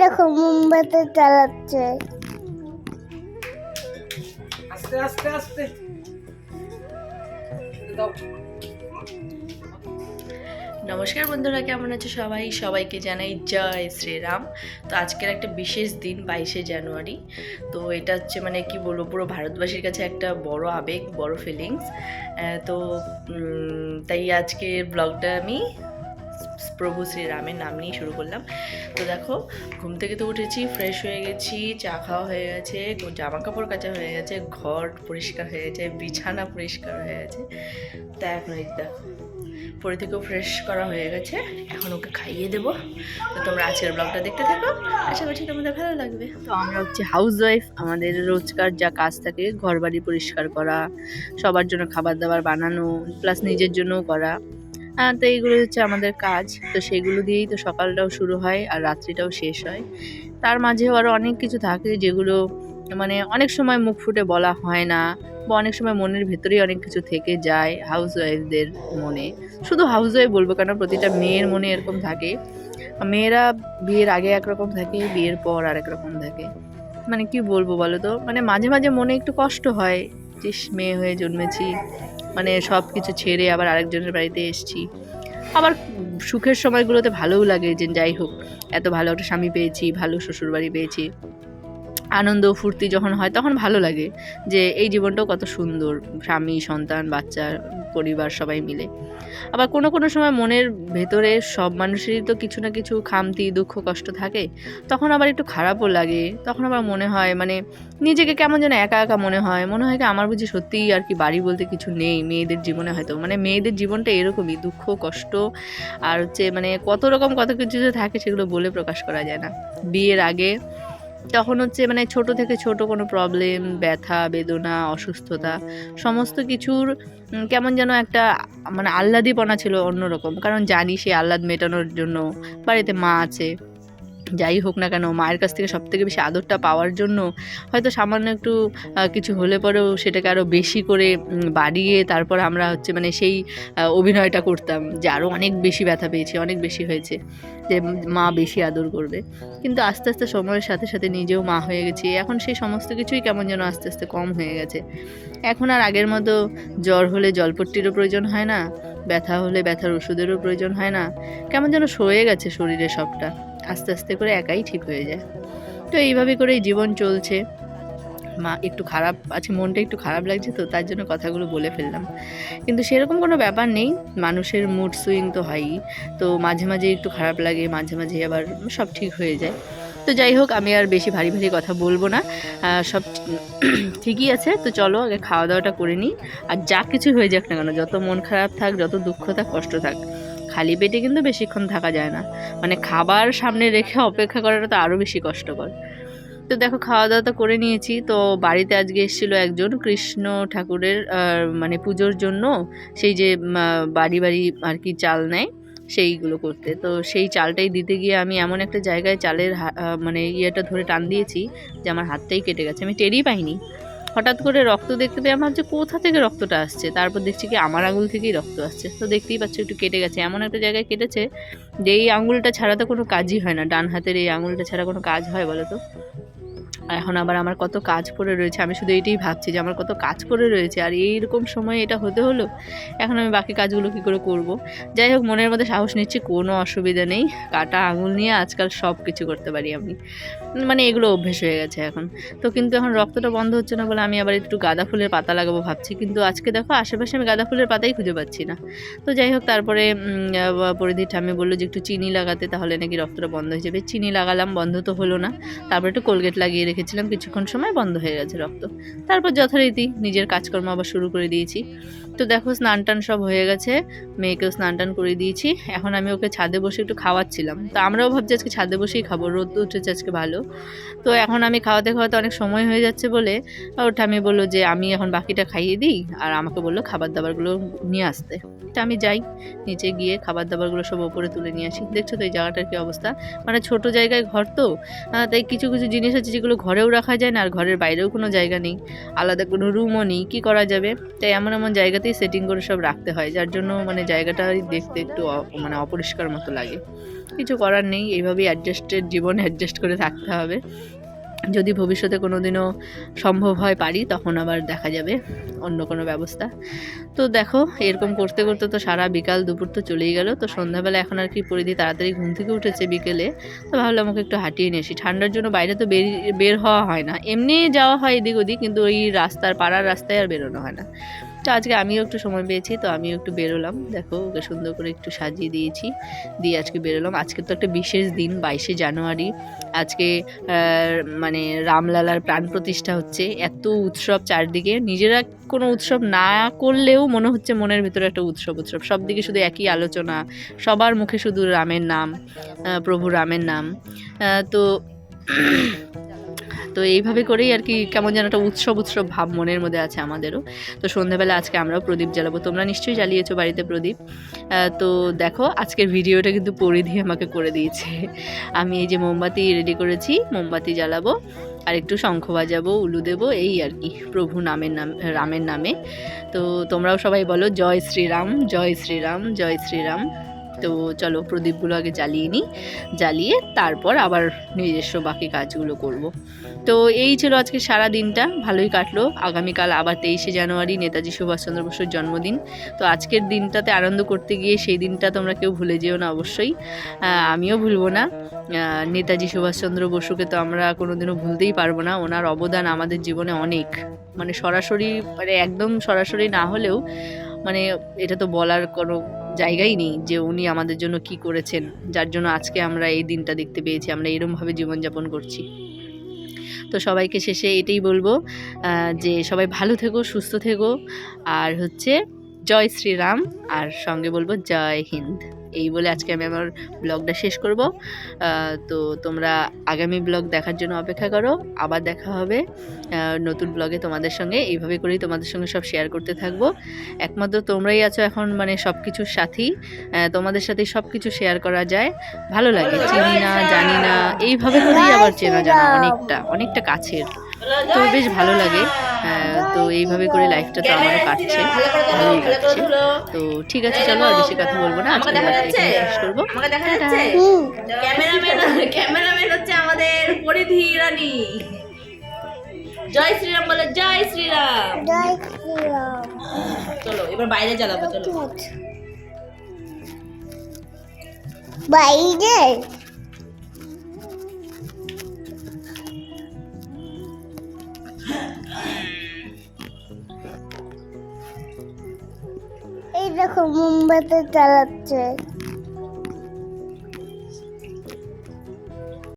দেখো মোমবাতি চালাচ্ছে আস্তে আস্তে আস্তে। নমস্কার বন্ধুরা কেমন আছো সবাই? সবাইকে জানাই জয় শ্রীরাম। তো আজকের একটা বিশেষ দিন বাইশে জানুয়ারি। তো এটা হচ্ছে মানে কি বলব পুরো ভারতবাসীর কাছে একটা বড় আবেগ বড় ফিলিংস তো তাই আজকের ব্লগটা আমি প্রভু শ্রীরামের নাম নিয়ে শুরু করলাম। তো দেখো, ঘুম থেকে তো উঠেছি ফ্রেশ হয়ে গেছি, চা খাওয়া হয়ে গেছে জামা কাপড় কাচা হয়ে গেছে, ঘর পরিষ্কার হয়ে গেছে, বিছানা পরিষ্কার হয়ে গেছে। তা এখন এই দেখো, পরে থেকেও ফ্রেশ করা হয়ে গেছে, এখন ওকে খাইয়ে দেবো। তো তোমরা আজকের ব্লগটা দেখতে থাকো, আশা করছি তোমাদের ভালো লাগবে। তো আমরা হচ্ছে হাউস ওয়াইফ আমাদের রোজকার যা কাজ থাকে ঘর বাড়ি পরিষ্কার করা, সবার জন্য খাবার দাবার বানানো প্লাস নিজের জন্যও করা। তো এইগুলো হচ্ছে আমাদের কাজ। তো সেগুলো দিয়েই তো সকালটাও শুরু হয় আর রাত্রিটাও শেষ হয়। তার মাঝেও আরও অনেক কিছু থাকে যেগুলো মানে অনেক সময় মুখ ফুটে বলা হয় না বা অনেক সময় মনের ভেতরেই অনেক কিছু থেকে যায় হাউস ওয়াইফদের মনে। শুধু হাউস ওয়াইফ বলব কেন প্রতিটা মেয়ের মনে এরকম থাকে। মেয়েরা বিয়ের আগে একরকম থাকে, বিয়ের পর আরেক রকম থাকে। মানে কি বলব বলো তো? মানে মাঝে মাঝে মনে একটু কষ্ট হয়। যে মেয়ে হয়ে জন্মেছি মানে সব কিছু ছেড়ে আবার আরেকজনের বাড়িতে এসেছি। আবার সুখের সময়গুলোতে ভালোও লাগে যে যাই হোক, এত ভালো একটা স্বামী পেয়েছি, ভালো শ্বশুরবাড়ি পেয়েছি। আনন্দ ফুর্তি যখন হয়, তখন ভালো লাগে যে এই জীবনটাও কত সুন্দর। স্বামী, সন্তান, বাচ্চা, পরিবার সবাই মিলে। আবার কোনো কোনো সময় মনের ভেতরে সব মানুষেরই তো কিছু না কিছু খামতি, দুঃখ, কষ্ট থাকে। তখন আবার একটু খারাপও লাগে। তখন আবার মনে হয় মানে নিজেকে কেমন যেন একা একা মনে হয়। মনে হয় কি আমার বুঝি সত্যিই আর কি বাড়ি বলতে কিছু নেই। মেয়েদের জীবনে হয়তো মানে মেয়েদের জীবনটা এরকমই, দুঃখ, কষ্ট আর হচ্ছে মানে কত রকম কত কিছু যে থাকে সেগুলো বলে প্রকাশ করা যায় না। বিয়ের আগে তখন হচ্ছে মানে ছোট থেকে ছোট কোনো প্রবলেম ব্যথা, বেদনা, অসুস্থতা সমস্ত কিছুর কেমন যেন একটা মানে আহ্লাদিপনা ছিল অন্যরকম। কারণ জানি সে আহ্লাদ মেটানোর জন্য বাড়িতে মা আছে। যাই হোক না কেন, মায়ের কাছ থেকে সব থেকে বেশি আদরটা পাওয়ার জন্য হয়তো সামান্য একটু কিছু হলে পরেও সেটাকে আরও বেশি করে বাড়িয়ে তারপর আমরা হচ্ছে মানে সেই অভিনয়টা করতাম যে আরও অনেক বেশি ব্যথা পেয়েছি, অনেক বেশি হয়েছে যে মা বেশি আদর করবে। কিন্তু আস্তে আস্তে সময়ের সাথে সাথে নিজেও মা হয়ে গেছি। এখন সেই সমস্ত কিছুই কেমন যেন আস্তে আস্তে কম হয়ে গেছে। এখন আর আগের মতো জ্বর হলে জলপট্টিরও প্রয়োজন হয় না, ব্যথা হলে ব্যথার ওষুধেরও প্রয়োজন হয় না। কেমন যেন সয়ে গেছে শরীরে সবটা। আস্তে আস্তে করে একাই ঠিক হয়ে যায়। তো এইভাবে করেই জীবন চলছে। মা একটু খারাপ আছে মনটা একটু খারাপ লাগছে তো তার জন্য কথাগুলো বলে ফেললাম। কিন্তু সেরকম কোনো ব্যাপার নেই, মানুষের মুড সুইং তো হয়ই। তো মাঝে মাঝে একটু খারাপ লাগে, মাঝে মাঝে আবার সব ঠিক হয়ে যায়। তো যাই হোক, আমি আর বেশি ভারী ভারী কথা বলব না। সব ঠিকই আছে, তো চলো আগে খাওয়া দাওয়াটা করে নিই। আর যা কিছু হয়ে যাক না কেন, যত মন খারাপ থাক, যত দুঃখ থাক, কষ্ট থাক। খালি পেটে কিন্তু বেশিক্ষণ থাকা যায় না। মানে খাবার সামনে রেখে অপেক্ষা করাটা তো আরও বেশি কষ্টকর। তো দেখো খাওয়া দাওয়া তো করে নিয়েছি। তো বাড়িতে আজকে এসেছিল একজন কৃষ্ণ ঠাকুরের মানে পুজোর জন্য। সেই যে বাড়ি বাড়ি আর কি চাল নেয়, সেইগুলো করতে। তো সেই চালটাই দিতে গিয়ে আমি এমন একটা জায়গায় চালের মানে ইয়েটা ধরে টান দিয়েছি যে আমার হাতটাই কেটে গেছে। আমি টেরই পাইনি। হঠাৎ করে রক্ত দেখতে পেয়ে আমার যে কোথা থেকে রক্তটা আসছে? তারপর দেখছি কি আমার আঙুল থেকেই রক্ত আসছে। তো দেখতেই পাচ্ছ একটু কেটে গেছে। এমন একটা জায়গায় কেটেছে যে এই আঙুলটা ছাড়া তো কোনো কাজই হয় না। ডান হাতের এই আঙুলটা ছাড়া কোনো কাজ হয় বলো তো? এখন আবার আমার কত কাজ পড়ে রয়েছে, আমি শুধু এটাই ভাবছি যে আমার কত কাজ পড়ে রয়েছে আর এইরকম সময় এটা হতে হলো, এখন আমি বাকি কাজগুলো কী করে করব? যাই হোক, মনের মধ্যে সাহস নিচ্ছি, কোনো অসুবিধা নেই, কাটা আঙুল নিয়ে আজকাল সব কিছু করতে পারি আমি। মানে এগুলো অভ্যেস হয়ে গেছে এখন। তো কিন্তু এখন রক্তটা বন্ধ হচ্ছে না বলে আমি আবার একটু গাঁদা ফুলের পাতা লাগাবো ভাবছি, কিন্তু আজকে দেখো আশেপাশে আমি গাঁদা ফুলের পাতাই খুঁজে পাচ্ছি না। তো যাই হোক, তারপরে পরিধি ঠাম্মি বলল যে একটু চিনি লাগাতে, তাহলে নাকি রক্তটা বন্ধ হয়ে যাবে। চিনি লাগালাম, বন্ধ তো হলো না। তারপরে একটু কোলগেট লাগিয়ে রেখেছিলাম কিছুক্ষণ সময় বন্ধ হয়ে গেছে রক্ত। তারপর যথারীতি নিজের কাজকর্ম আবার শুরু করে দিয়েছি। তো দেখো স্নান টান সব হয়ে গেছে, মেয়েকেও স্নান টান করে দিয়েছি। এখন আমি ওকে ছাদে বসে একটু খাওয়াচ্ছিলাম। তো আমরাও ভাবছি আজকে ছাদে বসেই খাব রোদ উঠেছে আজকে ভালো। তো এখন আমি খাওয়াতে খাওয়াতে অনেক সময় হয়ে যাচ্ছে বলে ওর ঠামি বলল যে, আমি এখন বাকিটা খাইয়ে দিই। আর আমাকে বলল খাবার দাবারগুলো নিয়ে আসতে। তো আমি যাই, নিচে গিয়ে খাবার দাবারগুলো সব ওপরে তুলে নিয়ে আসি। দেখছ তো এই জায়গাটার কি অবস্থা? মানে ছোট জায়গায় ঘর তো তাই কিছু কিছু জিনিস আছে যেগুলো ঘর ঘরেও রাখা যায় না আর ঘরের বাইরেও কোনো জায়গা নেই। আলাদা কোনো রুমও নেই। কী করা যাবে? তাই এমন এমন জায়গাতেই সেটিং করে সব রাখতে হয়, যার জন্য মানে জায়গাটা দেখতে একটু মানে অপরিষ্কার মতো লাগে। কিছু করার নেই। এইভাবেই অ্যাডজাস্টেড জীবন অ্যাডজাস্ট করে থাকতে হবে। যদি ভবিষ্যতে কোনো দিনও সম্ভব হয় পারি, তখন আবার দেখা যাবে, অন্য কোনো ব্যবস্থা। তো দেখো, এরকম করতে করতে তো সারা বিকাল দুপুর তো চলেই গেল। তো সন্ধ্যাবেলা এখন আর কি পরিধি তাড়াতাড়ি ঘুম থেকে উঠেছে বিকেলে। তো ভাবলাম আমাকে একটু হাঁটিয়ে নিয়ে আসি। ঠান্ডার জন্য বাইরে তো বের বের হওয়া হয় না। এমনি যাওয়া হয় এদিক ওদিক, কিন্তু ওই রাস্তার পাড়ার রাস্তায় আর বেরোনো হয় না। তো আজকে আমিও একটু সময় পেয়েছি, তো আমিও একটু বেরোলাম। দেখো ওকে সুন্দর করে একটু সাজিয়ে দিয়েছি, দিয়ে আজকে বেরোলাম। আজকে তো একটা বিশেষ দিন, বাইশে জানুয়ারি। আজকে মানে রামলালার প্রাণ প্রতিষ্ঠা হচ্ছে। এত উৎসব চারদিকে। নিজেরা কোনো উৎসব না করলেও মনে হচ্ছে মনের ভিতরে একটা উৎসব উৎসব। সব দিকে শুধু একই আলোচনা। সবার মুখে শুধু রামের নাম প্রভু রামের নাম। তো তো এইভাবে করেই আর কি কেমন যেন একটা উৎসব উৎসব ভাব মনের মধ্যে আছে আমাদেরও। তো সন্ধ্যাবেলা আজকে আমরাও প্রদীপ জ্বালাবো। তোমরা নিশ্চয়ই জ্বালিয়েছো বাড়িতে প্রদীপ। তো দেখো, আজকের ভিডিওটা কিন্তু পরিধি আমাকে করে দিয়েছে। আমি এই যে মোমবাতি রেডি করেছি, মোমবাতি জ্বালাবো, আর একটু শঙ্খ বাজাবো, উলু দেবো, এই আর কি, প্রভু নামের নাম, রামের নামে। তো তোমরাও সবাই বলো, জয় শ্রীরাম জয় শ্রীরাম জয় শ্রীরাম। তো চলো প্রদীপগুলো আগে জ্বালিয়ে নিই। জ্বালিয়ে তারপর আবার নিজস্ব বাকি কাজগুলো করব। তো এই ছিল আজকে সারা দিনটা। ভালোই কাটলো। আগামীকাল আবার তেইশে জানুয়ারি নেতাজি সুভাষচন্দ্র বসুর জন্মদিন। তো আজকের দিনটাতে আনন্দ করতে গিয়ে সেই দিনটা তোমরা কেউ ভুলে যেও না অবশ্যই। আমিও ভুলবো না। নেতাজি সুভাষচন্দ্র বসুকে তো আমরা কোনোদিনও ভুলতেই পারব না। ওনার অবদান আমাদের জীবনে অনেক। মানে সরাসরি মানে একদম সরাসরি না হলেও মানে এটা তো বলার কোনো জায়গাই নেই যে উনি আমাদের জন্য কি করেছেন, যার জন্য আজকে আমরা এই দিনটা দেখতে পেয়েছি, আমরা এরমভাবে জীবনযাপন করছি। তো সবাইকে শেষে এটাই বলব যে সবাই ভালো থেকো, সুস্থ থেকো, আর হচ্ছে জয় শ্রীরাম, আর সঙ্গে বলব জয় হিন্দ। এই বলে আজকে আমি আমার ব্লগটা শেষ করব। তো তোমরা আগামী ব্লগ দেখার জন্য অপেক্ষা করো। আবার দেখা হবে নতুন ব্লগে তোমাদের সঙ্গে। এইভাবে করেই তোমাদের সঙ্গে সব শেয়ার করতে থাকব। একমাত্র তোমরাই আছো এখন মানে সব কিছুর সাথেই তোমাদের সাথে সব কিছু শেয়ার করা যায়। ভালো লাগে। চিনি না, জানি না। এইভাবে করেই আবার চেনা জানা অনেকটা অনেকটা কাছের। তো বেশ ভালো লাগে। আহ, তো এইভাবে করে লাইফটা তো আমারও কাটছে। ভালোই কাটছে। তো ঠিক আছে চলো আর বেশি কথা বলব না। আজকে ব্লগটা এখানে শেষ করব। আমাকে দেখা যাচ্ছে? ক্যামেরাম্যান ক্যামেরাম্যান হচ্ছে আমাদের পরিধি রানী। জয় শ্রীরাম বলে জয় শ্রীরাম। জয় শ্রীরাম। চলো এবার বাইরে চালাবো চলো। বাইরে? দেখো মোমবাতি চালাচ্ছে